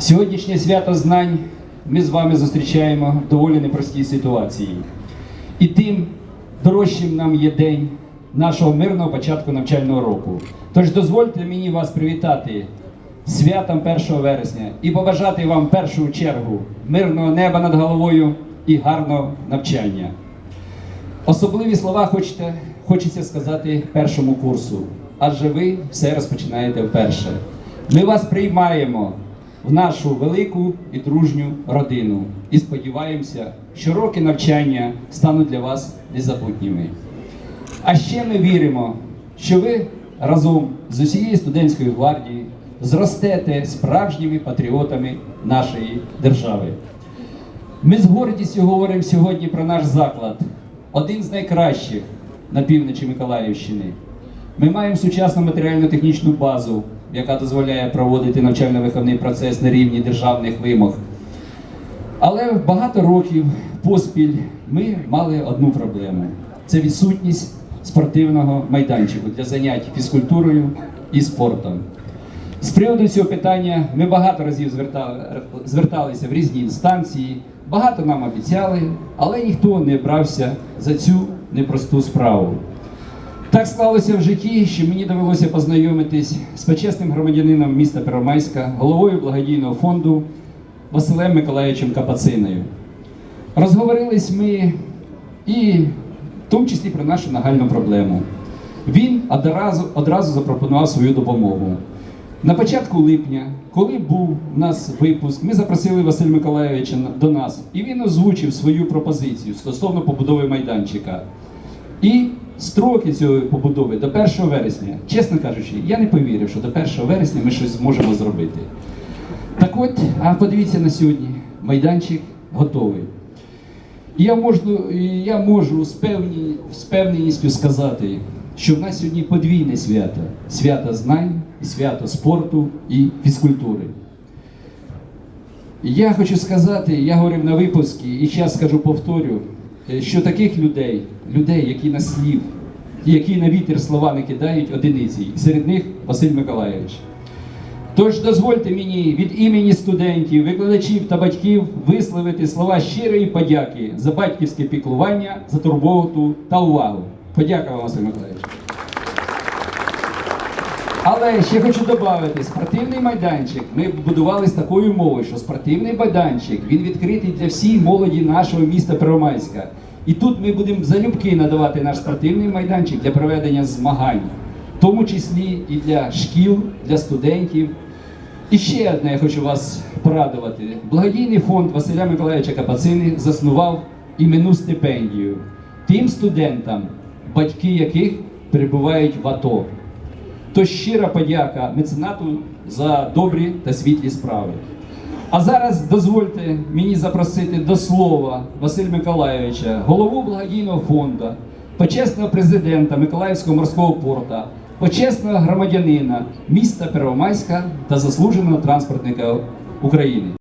Сьогоднішнє свято знань ми з вами зустрічаємо в доволі непростій ситуації. І тим дорожчим нам є день нашого мирного початку навчального року. Тож дозвольте мені вас привітати святом 1 вересня і побажати вам першу чергу мирного неба над головою і гарного навчання. Особливі слова хочете, хочеться сказати першому курсу, адже ви все розпочинаєте вперше. Ми вас приймаємо в нашу велику і дружню родину і сподіваємося, що роки навчання стануть для вас незабутніми. А ще ми віримо, що ви разом з усією студентською гвардією зростете справжніми патріотами нашої держави. Ми з гордістю говоримо сьогодні про наш заклад, один з найкращих на півночі Миколаївщини. Ми маємо сучасну матеріально-технічну базу, яка дозволяє проводити навчально-виховний процес на рівні державних вимог. Але багато років поспіль ми мали одну проблему: це відсутність спортивного майданчику для занять фізкультурою і спортом. З приводу цього питання ми багато разів звертали, зверталися в різні інстанції, багато нам обіцяли, але ніхто не брався за цю непросту справу. Так склалося в житті, що мені довелося познайомитись з почесним громадянином міста Первомайська, головою благодійного фонду Василем Миколаївичем Капациною. Розговорились ми і в тому числі про нашу нагальну проблему. Він одразу, одразу запропонував свою допомогу. На початку липня, коли був у нас випуск, ми запросили Василя Миколаївича до нас, і він озвучив свою пропозицію стосовно побудови майданчика. І строки цієї побудови до 1 вересня, чесно кажучи, я не повірив, що до 1 вересня ми щось зможемо зробити. Так от, а подивіться на сьогодні, майданчик готовий. І я можу, я можу з, певні, з певністю сказати, що в нас сьогодні подвійне свято: свято знань, свято спорту і фізкультури. Я хочу сказати, я говорив на випуску, і зараз скажу, повторю, що таких людей, людей, які на слів, які на вітер слова не кидають одиниці, серед них Василь Миколаївич. Тож дозвольте мені від імені студентів, викладачів та батьків висловити слова щирої подяки за батьківське піклування, за турботу та увагу. Подяка вам, Василь Миколаївич. Але ще хочу додати, спортивний майданчик ми будували з такою мовою, що спортивний майданчик він відкритий для всієї молоді нашого міста Первомайська. І тут ми будемо залюбки надавати наш спортивний майданчик для проведення змагань, в тому числі і для шкіл, для студентів. І ще одне я хочу вас порадувати. Благодійний фонд Василя Миколаївича Капацини заснував іменну стипендію тим студентам, батьки яких перебувають в АТО. То щира подяка меценату за добрі та світлі справи. А зараз дозвольте мені запросити до слова Василя Миколаєвича, голову благодійного фонду, почесного президента Миколаївського морського порта, почесного громадянина міста Первомайська та заслуженого транспортника України.